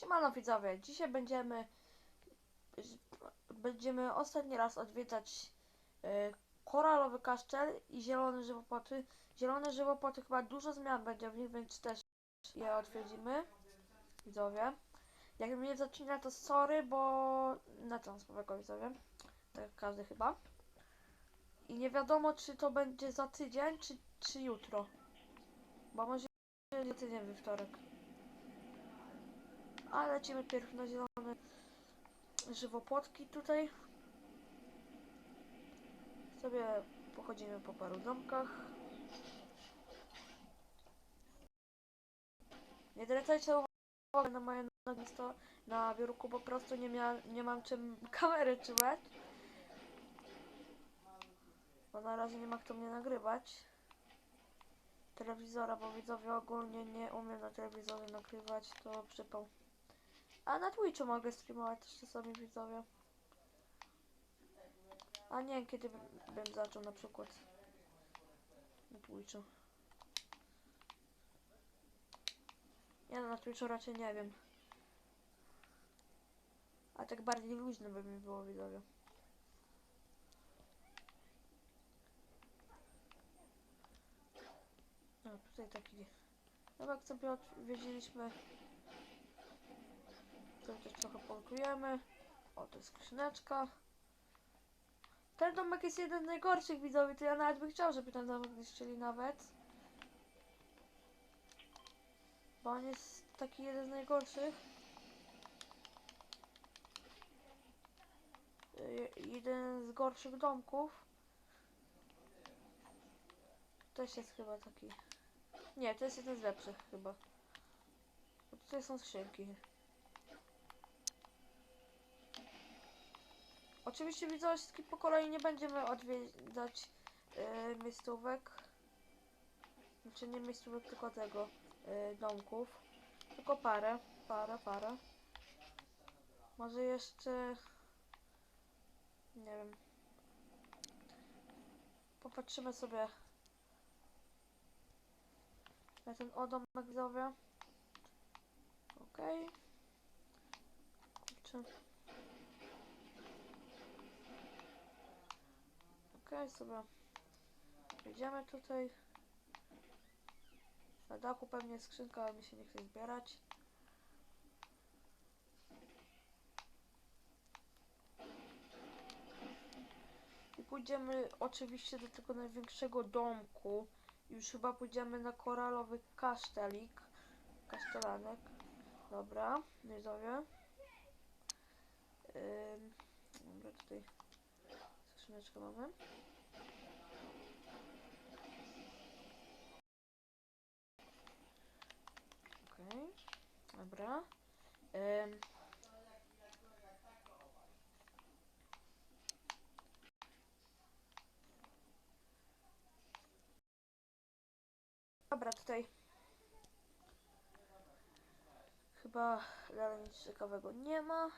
Siemano widzowie, dzisiaj będziemy będziemy ostatni raz odwiedzać e, koralowy kasztel i zielone żywopłoty. Zielone żywopłoty chyba dużo zmian będzie w nich, więc też je odwiedzimy. Widzowie. Jak mnie zaczyna to sorry, bo na co słowego widzowie. Tak każdy chyba. I nie wiadomo czy to będzie za tydzień, czy, czy jutro. Bo może za tydzień we wtorek. A lecimy pierw na zielone żywopłotki tutaj. Sobie pochodzimy po paru domkach. Nie zwracajcie uwagi na moje nogi sto- na biurku, po prostu nie, mia nie mam czym kamery trzymać. Bo na razie nie ma kto mnie nagrywać. Telewizora, bo widzowie ogólnie nie umiem na telewizorze nagrywać, to przypał. A na Twitchu mogę streamować też czasami widzowie. A nie kiedy bym zaczął na przykład. Na Twitchu. Ja na Twitchu raczej nie wiem. A tak bardziej luźno by mi było widzowie. No tutaj taki. No jak sobie odwiedziliśmy też trochę polkujemy. O, to jest skrzyneczka. Ten domek jest jeden z najgorszych widzowie, to ja nawet bym chciał, żeby ten domek niszczyli nawet. Bo on jest taki jeden z najgorszych. Y, Jeden z gorszych domków. Też jest chyba taki. Nie, to jest jeden z lepszych chyba. Bo tutaj są skrzynki. Oczywiście widzowie wszystkich po kolei nie będziemy odwiedzać yy, miejscówek. Znaczy nie miejscówek, tylko tego yy, domków. Tylko parę, parę, parę. Może jeszcze nie wiem. Popatrzymy sobie na ten odomek widzowie. Okej. Kurczę. Okej, sobie wejdziemy tutaj. Na dachu pewnie jest skrzynka, ale mi się nie chce zbierać. I pójdziemy oczywiście do tego największego domku. Już chyba pójdziemy na koralowy kasztelik. Kasztelanek. Dobra, widzowie. Ym, dobra, tutaj skrzyneczkę mamy. Okej, dobra. Ym. Dobra, tutaj chyba dalej nic ciekawego nie ma.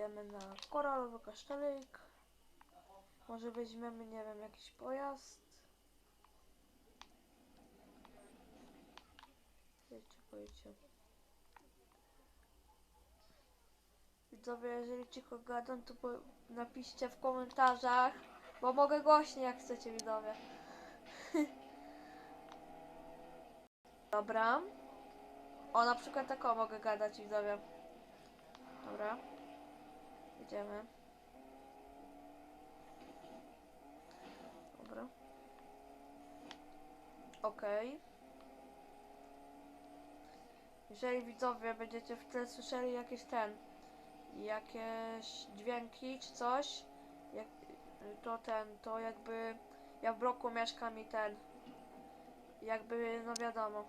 Idziemy na koralowy kasztelik. Może weźmiemy, nie wiem, jakiś pojazd. Wiecie, powiecie. Widzowie, jeżeli cicho gadam, to napiszcie w komentarzach, bo mogę głośniej, jak chcecie, widzowie. Dobra. O, na przykład tak o mogę gadać, widzowie. Dobra. Idziemy. Dobra. Okej. Jeżeli widzowie będziecie w tle słyszeli jakieś ten, jakieś dźwięki czy coś, jak, to ten, to jakby ja w bloku mieszkam i ten, jakby, no wiadomo.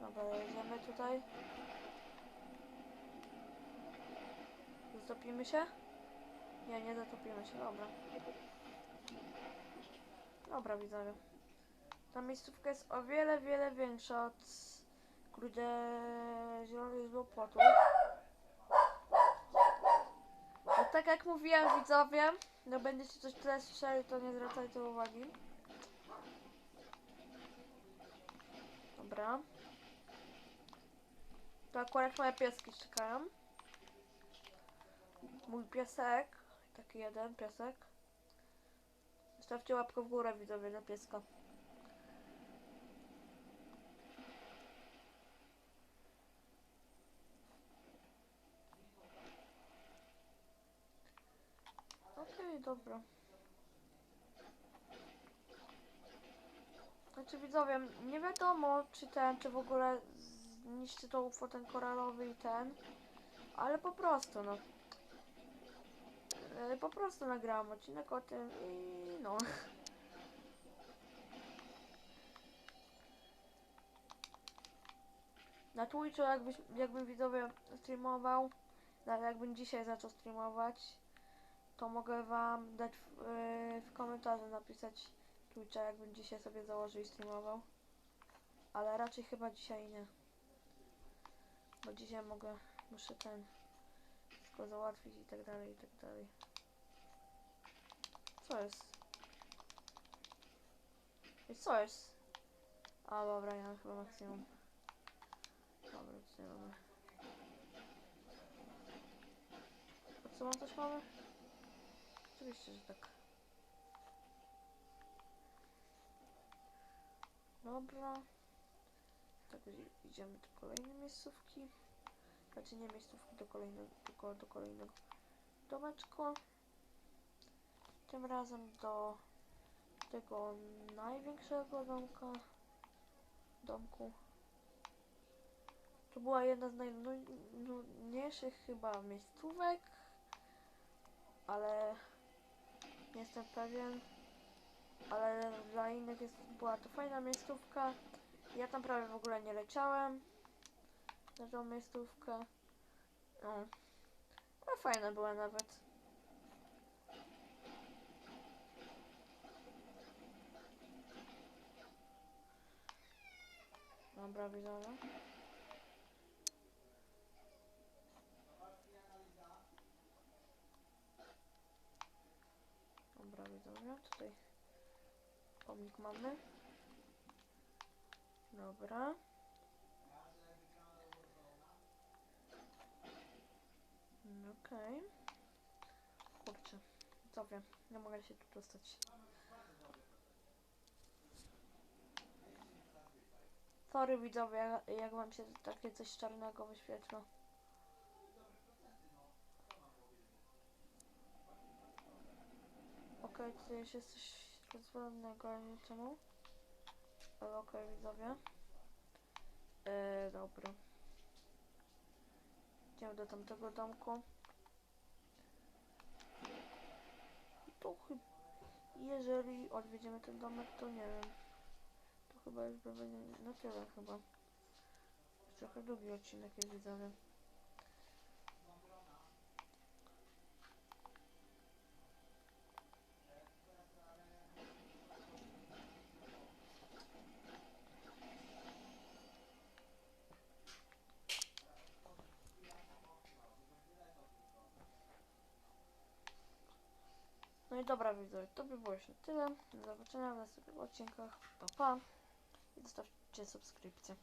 Dobra, jedziemy tutaj. Zatopimy się? Nie, nie zatopimy się, dobra. Dobra, widzowie. Ta miejscówka jest o wiele, wiele większa od kurde zielonych złopotów. No tak jak mówiłem widzowie, no będziecie coś tyle słyszeli, to nie zwracajcie uwagi. Dobra. To akurat moje pieski czekają. Mój piesek. Taki jeden piesek. Stawcie łapkę w górę widzowie na pieska. Okej, dobra. Znaczy widzowie, nie wiadomo czy ten, czy w ogóle zniszczy to UFO ten koralowy i ten, ale po prostu no. E, Po prostu nagrałam odcinek o tym i no. Na Twitchu jakbyś, jakbym widzowie streamował, nawet jakbym dzisiaj zaczął streamować, to mogę wam dać w, yy, w komentarzu napisać Twitcha, jakbym dzisiaj sobie założył i streamował. Ale raczej chyba dzisiaj nie. Bo dzisiaj mogę, muszę ten wszystko załatwić i tak dalej, i tak dalej. Co jest? Ej, co jest? A dobra, ja mam chyba maksimum. Dobra, nic nie mamy. A co mam coś mamy? Oczywiście, że tak. Dobra. Tak idziemy do kolejnej miejscówki. Znaczy nie miejscówki, do kolejnego, tylko do kolejnego domeczku. Tym razem do tego największego domka. Domku. To była jedna z najnudniejszych chyba miejscówek. Ale nie jestem pewien. Ale dla innych jest, była to fajna miejscówka. Ja tam prawie w ogóle nie leciałem na tą miejscówkę. No. Ale fajna była nawet. Dobra, widzowie. Dobra, widzowie. Tutaj pomnik mamy. Dobra. Okej. Kurczę. Widzowie, nie mogę się tu dostać. Sorry widzowie, jak- wam się takie coś czarnego wyświetla. Okej, tutaj już jest coś rozwalonego, ale nie czemu. Ale okej, widzowie. Eee, dobra. Idziemy do tamtego domku. Tu chyba... Jeżeli odwiedzimy ten domek, to nie wiem. To chyba już będzie na tyle chyba. Trochę długi odcinek jest widzowie. No i dobra widzowie, to by było już na tyle. Do zobaczenia w następnych odcinkach. Pa pa. I zostawcie subskrypcję.